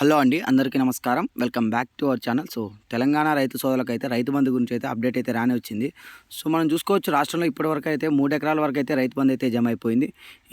Hello అండి అందరికీ నమస్కారం. Welcome back to our channel. So Telangana రైతు సోదరులకు అయితే రైతు బంధు గురించి అయితే అప్డేట్ అయితే రానే వచ్చింది. సో మనం చూసుకోవచ్చు రాష్ట్రంలో ఇప్పటివరకు అయితే మూడు ఎకరాల వరకు అయితే రైతు బంధు అయితే జమ అయిపోయింది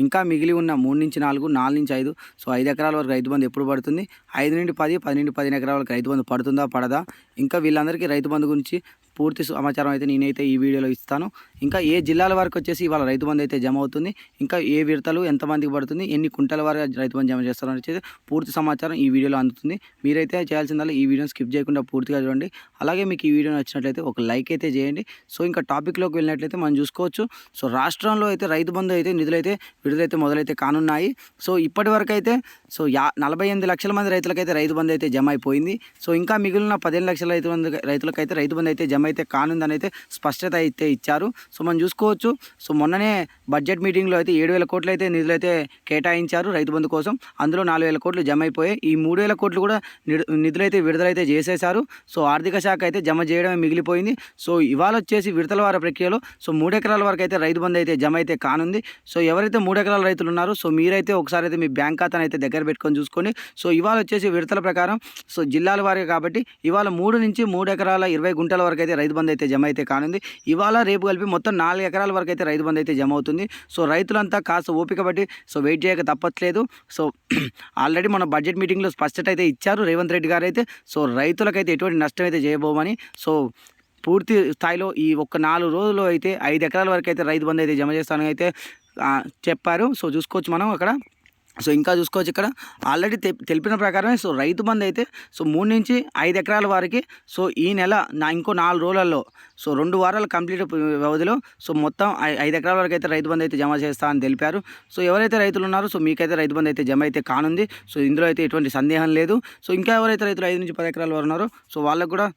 ఇంకా మిగిలి ఉన్న మూడు నుంచి నాలుగు నాలుగు నుంచి ఐదు. సో ఐదు ఎకరాల వరకు రైతు బంధు ఎప్పుడు పడుతుంది? ఐదు నుండి పది పది నుండి పదిహేను ఎకరాల వరకు రైతు బంధు పడుతుందా పడదా? ఇంకా వీళ్ళందరికీ రైతు బంధు గురించి పూర్తి సమాచారం అయితే నేనైతే ఈ వీడియోలో ఇస్తాను. ఇంకా ఏ జిల్లాల వరకు వచ్చేసి ఇవాళ రైతు బంధు అయితే జమ అవుతుంది ఇంకా ఏ విడతలు ఎంతమందికి పడుతుంది ఎన్ని కుంటల వరకు రైతు బంధు జమ చేస్తారో వచ్చేసి పూర్తి సమాచారం ఈ వీడియోలో అందుతుంది. మీరైతే చేయాల్సిందల్లా ఈ వీడియోని స్కిప్ చేయకుండా పూర్తిగా చూడండి. అలాగే మీకు ఈ వీడియో నచ్చినట్లయితే ఒక లైక్ అయితే చేయండి. సో ఇంకా టాపిక్లోకి వెళ్ళినట్లయితే మనం చూసుకోవచ్చు. సో రాష్ట్రంలో అయితే రైతు బంధు అయితే నిధులైతే విడుదలైతే మొదలైతే కానున్నాయి. సో ఇప్పటి వరకు అయితే సో యా నలభై ఎనిమిది లక్షల మంది రైతులకైతే రైతు బంధు అయితే జమ అయిపోయింది. సో ఇంకా మిగిలిన పదిహేను లక్షల రైతు బంధు రైతులకైతే రైతు బంధు అయితే జమ అయితే కానుందని అయితే స్పష్టత అయితే ఇచ్చారు. సో మనం చూసుకోవచ్చు. సో మొన్ననే బడ్జెట్ మీటింగ్లో అయితే ఏడు వేల కోట్లు అయితే నిధులు అయితే కేటాయించారు రైతు బంధు కోసం. అందులో నాలుగు వేల కోట్లు జమ అయిపోయాయి ఈ మూడు వేల కోట్లు కూడా నిధులైతే విడుదలైతే చేసేశారు. సో ఆర్థిక శాఖ అయితే జమ చేయడమే మిగిలిపోయింది. సో ఇవాళ వచ్చేసి విడతల వార ప్రక్రియలో సో మూడు ఎకరాల వరకు అయితే రైతు బంధు అయితే జమ అయితే కానుంది. సో ఎవరైతే మూడు ఎకరాల రైతులు ఉన్నారో సో మీరైతే ఒకసారి అయితే మీ బ్యాంక్ ఖాతాను అయితే దగ్గర పెట్టుకొని చూసుకోండి. సో ఇవాళ వచ్చేసి విడతల ప్రకారం సో జిల్లాల వారిగా కాబట్టి ఇవాళ మూడు నుంచి మూడు ఎకరాల ఇరవై గుంటల వరకు అయితే రైతు బంధు అయితే జమ అయితే కానుంది. ఇవాళ రేపు కలిపి మొత్తం నాలుగు ఎకరాల వరకు అయితే రైతు బంధు అయితే జమ అవుతుంది. సో రైతులంతా కాస్త ఓపిక బట్టి సో వెయిట్ చేయక తప్పట్లేదు. సో ఆల్రెడీ మన బడ్జెట్ మీటింగ్లో స్పష్టత అయితే ఇచ్చారు రేవంత్ రెడ్డి గారు అయితే. సో రైతులకైతే ఎటువంటి నష్టం అయితే చేయబోమని సో పూర్తి స్థాయిలో ఈ ఒక్క నాలుగు రోజుల్లో అయితే ఐదు ఎకరాల వరకు అయితే రైతు బంధు అయితే జమ చేస్తానని అయితే చెప్పారు. సో చూసుకోవచ్చు మనం అక్కడ. సో ఇంకా చూసుకోవచ్చు ఇక్కడ. ఆల్రెడీ తె- తెలిపిన ప్రకారమే సో రైతు బంధు అయితే సో మూడు నుంచి ఐదు ఎకరాల వారికి సో ఈ నెల నా ఇంకో నాలుగు రోజులలో సో రెండు వారాలు కంప్లీట్ వ్యవధిలో సో మొత్తం ఐ- ఐదు ఎకరాల వరకు అయితే రైతు బంధు అయితే జమ చేస్తా అని తెలిపారు. సో ఎవరైతే రైతులు ఉన్నారో సో మీకైతే రైతు బంధు అయితే జమ అయితే కానుంది. సో ఇందులో అయితే ఎటువంటి సందేహం లేదు. సో ఇంకా ఎవరైతే రైతులు ఐదు నుంచి పది ఎకరాల వారు ఉన్నారో సో వాళ్ళకు కూడా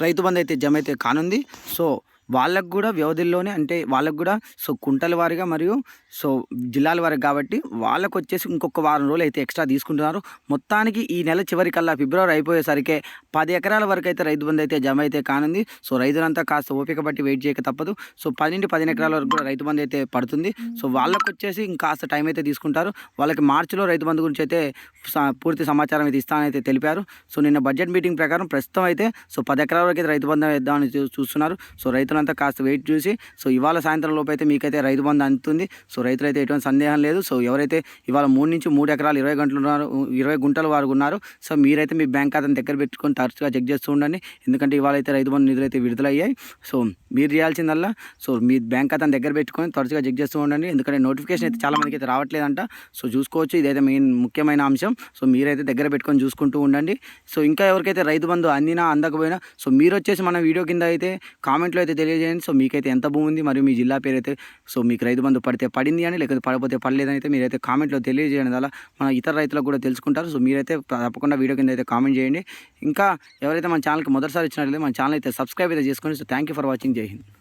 రైతు బంధు అయితే జమ అయితే కానుంది. సో వాళ్ళకు కూడా వ్యవధిలోనే అంటే వాళ్ళకు కూడా సో కుంటల వారిగా మరియు సో జిల్లాల వారికి కాబట్టి వాళ్ళకు వచ్చేసి ఇంకొక వారం రోజులు అయితే ఎక్స్ట్రా తీసుకుంటున్నారు. మొత్తానికి ఈ నెల చివరికల్లా ఫిబ్రవరి అయిపోయేసరికి పది ఎకరాల వరకు అయితే రైతు బంధు అయితే జమ అయితే కానుంది. సో రైతులంతా కాస్త ఓపిక బట్టి వెయిట్ చేయక తప్పదు. సో పది నుండి పదిహేను ఎకరాల వరకు కూడా రైతు బంధు అయితే పడుతుంది. సో వాళ్ళకు వచ్చేసి ఇంకాస్త టైం అయితే తీసుకుంటారు. వాళ్ళకి మార్చిలో రైతు బంధు గురించి అయితే స- పూర్తి సమాచారం అయితే ఇస్తానైతే తెలిపారు. సో నిన్న బడ్జెట్ మీటింగ్ ప్రకారం ప్రస్తుతం అయితే సో పది ఎకరాల వరకు అయితే రైతు బంధు వేద్దామని చూస్తున్నారు. సో రైతులంతా కాస్త వెయిట్ చూసి సో ఇవాళ సాయంత్రం లోపు అయితే మీకైతే రైతు బంధు అందుతుంది. సో రైతులు అయితే ఎటువంటి సందేహం లేదు. సో ఎవరైతే ఇవాళ మూడు నుంచి మూడు ఎకరాలు ఇరవై గంటలు ఉన్నారు ఇరవై గుంటల వారు ఉన్నారు సో మీరైతే మీ బ్యాంక్ ఖాతాను దగ్గర పెట్టుకొని తరచుగా చెక్ చేస్తూ ఉండండి. ఎందుకంటే ఇవాళ అయితే రైతు బంధు నిధులు అయితే విడుదలయ్యాయి. సో మీరు చేయాల్సిందల్లా సో మీ బ్యాంక్ ఖాతాను దగ్గర పెట్టుకొని తరచుగా చెక్ చేస్తూ ఉండండి. ఎందుకంటే నోటిఫికేషన్ అయితే చాలా మందికి అయితే రావట్లేదంట. సో చూసుకోవచ్చు ఇదైతే మెయిన్ ముఖ్యమైన అంశం. సో మీరైతే దగ్గర పెట్టుకొని చూసుకుంటూ ఉండండి. సో ఇంకా ఎవరికైతే రైతు బంధు అందినా అందకపోయినా సో మీరు వచ్చేసి మన వీడియో కింద అయితే కామెంట్లో అయితే తెలియజేయండి. సో మీకైతే ఎంత భూమి ఉంది మరియు మీ జిల్లా పేరు అయితే సో మీకు రైతు బంధు పడితే పడింది అని లేకపోతే పడపోతే పడలేదని అయితే మీరైతే కామెంట్లో తెలియజేయండి. వల్ల మన ఇతర రైతులకు కూడా తెలుసుకుంటారు. సో మీరైతే తప్పకుండా వీడియో కింద అయితే కామెంట్ చేయండి. ఇంకా ఎవరైతే మన ఛానల్కి మొదటిసారి ఇచ్చినట్లయితే మన ఛానల్ అయితే సబ్స్క్రైబ్ అయితే చేసుకోండి. So thank you for watching. జై హింద్.